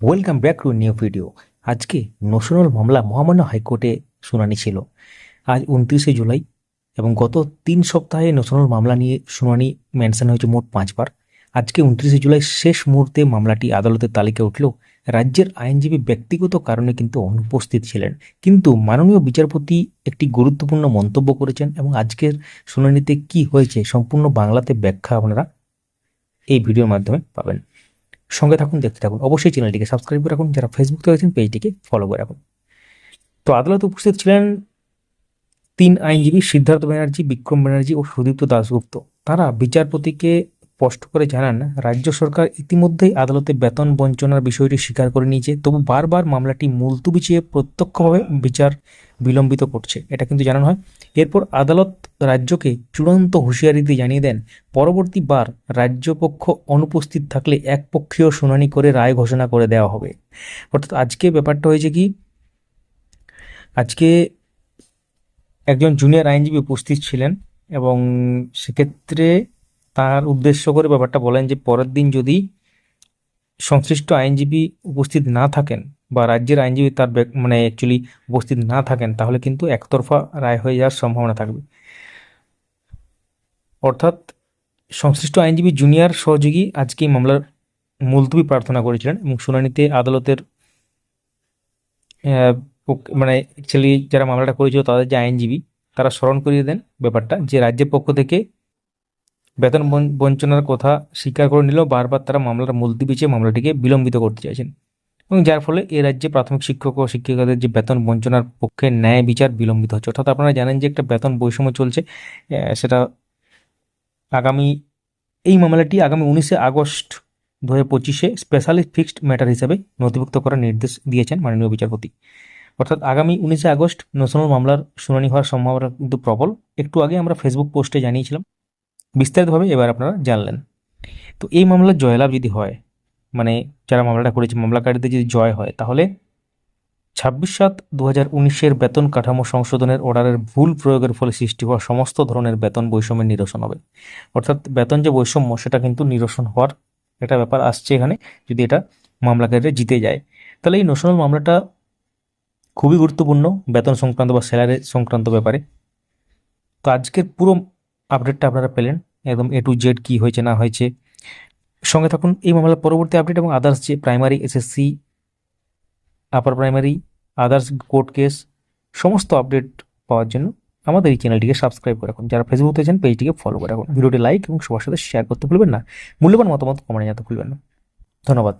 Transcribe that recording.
Welcome back to new video আজকে national মামলা মহামান্য হাইকোর্টে শুনানি ছিল। আজ উনত্রিশে জুলাই এবং গত তিন সপ্তাহে নশনাল মামলা নিয়ে শুনানি মেনশন হয়েছে মোট পাঁচবার। আজকে উনত্রিশে জুলাই শেষ মুহূর্তে মামলাটি আদালতের তালিকায় উঠলেও রাজ্যের আইনজীবী ব্যক্তিগত কারণে কিন্তু অনুপস্থিত ছিলেন। কিন্তু মাননীয় বিচারপতি একটি গুরুত্বপূর্ণ মন্তব্য করেছেন এবং আজকের শুনানিতে কি হয়েছে সম্পূর্ণ বাংলাতে ব্যাখ্যা আপনারা এই ভিডিওর মাধ্যমে পাবেন। সঙ্গে থাকুন, দেখতে থাকুন। অবশ্যই চ্যানেলটিকে সাবস্ক্রাইব করে রাখুন। যারা ফেসবুক থেকে আছেন পেজটিকে ফলো করে রাখুন। তো আদালতে উপস্থিত ছিলেন তিন আইনজীবী সিদ্ধার্থ ব্যানার্জি, বিক্রম ব্যানার্জি ও সুদীপ্ত দাশগুপ্ত। তারা বিচারপতিকে স্পষ্ট করে জানান, রাজ্য সরকার ইতিমধ্যেই আদালতে বেতন বঞ্চনার বিষয়টি স্বীকার করে নিয়েছে। তবু বারবার মামলাটি মুলতুবি চেয়ে প্রত্যক্ষভাবে বিচার বিলম্বিত করছে। এটা কিন্তু জানানো হয়। এরপর আদালত রাজ্যকে চূড়ান্ত হুঁশিয়ারি দিয়ে জানিয়ে দেন পরবর্তীবার রাজ্যপক্ষ অনুপস্থিত থাকলে একপক্ষীয় শুনানি করে রায় ঘোষণা করে দেওয়া হবে। অর্থাৎ আজকে ব্যাপারটা হয়েছে কি, আজকে একজন জুনিয়র আইনজীবী উপস্থিত ছিলেন এবং সেক্ষেত্রে তার উদ্দেশ্য করে ব্যাপারটা বলেন যে, পরের দিন যদি সংশ্লিষ্ট আইনজীবী উপস্থিত না থাকেন বা রাজ্যের আইনজীবী তার মানে অ্যাকচুয়ালি উপস্থিত না থাকেন, তাহলে কিন্তু একতরফা রায় হয়ে যাওয়ার সম্ভাবনা থাকবে। অর্থাৎ সংশ্লিষ্ট আইনজীবী জুনিয়র সহযোগী আজকে এই মামলার মুলতবি প্রার্থনা করেছিলেন এবং শুনানিতে আদালতের মানে অ্যাকচুয়ালি যারা মামলাটা করেছিল তাদের যে আইনজীবী, তারা স্মরণ করিয়ে দেন ব্যাপারটা যে রাজ্যের পক্ষ থেকে বেতন বঞ্চ- বঞ্চনার কথা স্বীকার করে নিলেও বারবার তারা মামলার মুলতবি চেয়ে মামলাটিকে বিলম্বিত করতে চাইছেন এবং যার ফলে এ রাজ্যে প্রাথমিক শিক্ষক ও শিক্ষিকাদের যে বেতন বঞ্চনার পক্ষে ন্যায় বিচার বিলম্বিত হচ্ছে। অর্থাৎ আপনারা জানেন যে একটা বেতন বৈষম্য চলছে সেটা আগামী, এই মামলাটি আগামী উনিশে আগস্ট দু হাজার পঁচিশে স্পেশালি ফিক্সড ম্যাটার হিসেবে নথিভুক্ত করার নির্দেশ দিয়েছেন মাননীয় বিচারপতি। অর্থাৎ আগামী উনিশে আগস্ট ন্যাশনাল মামলার শুনানি হওয়ার সম্ভাবনা কিন্তু প্রবল। একটু আগে আমরা ফেসবুক পোস্টে জানিয়েছিলাম। বিস্তারিতভাবে এবার আপনারা জানলেন। তো এই মামলার জয়লাভ যদি হয় মানে যারা মামলাটা করেছে, মামলাকারীদের যদি জয় হয়, তাহলে ছাব্বিশ সাত দু হাজার উনিশের বেতন কাঠামো সংশোধনের অর্ডারের ভুল প্রয়োগের ফলে সৃষ্টি হওয়া সমস্ত ধরনের বেতন বৈষম্যের নিরসন হবে। অর্থাৎ বেতন যে বৈষম্য, সেটা কিন্তু নিরসন হওয়ার একটা ব্যাপার আসছে এখানে, যদি এটা মামলাকারীরা জিতে যায়। তাহলে এই ন্যাশনাল মামলাটা খুবই গুরুত্বপূর্ণ বেতন সংক্রান্ত বা স্যালারি সংক্রান্ত ব্যাপারে। তো আজকের পুরো আপডেটটা আপনারা পেলেন, একদম এ টু জেড কী হয়েছে, না হয়েছে। সঙ্গে থাকুন এই মামলার পরবর্তী আপডেট এবং আদার্স যে primary SSC upper primary others court case সমস্ত আপডেট পাওয়ার জন্য আমাদের এই চ্যানেলটিকে সাবস্ক্রাইব করে রাখুন। যারা ফেসবুকতে আছেন পেজটিকে ফলো করে রাখুন। ভিডিওটি লাইক এবং সবার সাথে শেয়ার করতে ভুলবেন না। মূল্যবান মতামত কমেন্টে জানাতে ভুলবেন না। ধন্যবাদ।